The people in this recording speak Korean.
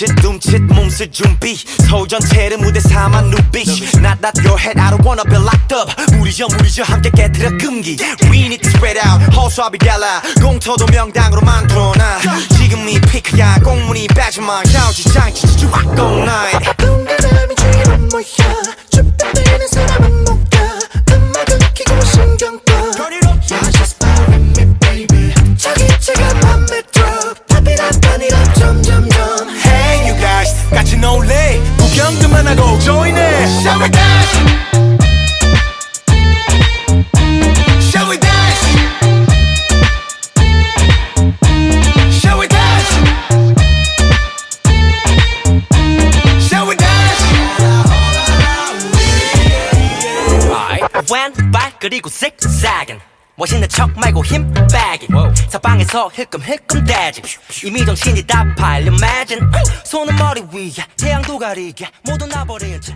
둠칫 둠칫 몸쓸 준비. 서울 전체를 무대 삼아 눈빛 Not that your head I don't wanna be locked up. 무리죠 무리죠 함께 깨트려 금기. We need to spread out. 허수아비 갈라. 공터도 명당으로 만들어놔 지금 이 피크야. 공문이 빠지마. 샤우지 장치 쭈악 night Shall we dance? Shall we dance? Shall we dance? Shall we dance? 왼발 그리고 zigzagging 멋있는 척 말고 힘 빼기 사방에서 힐끔힐끔 대지 이미 정신이 다 팔려 imagine 손은 머리 위에 태양도 가리게 모두 나버린 채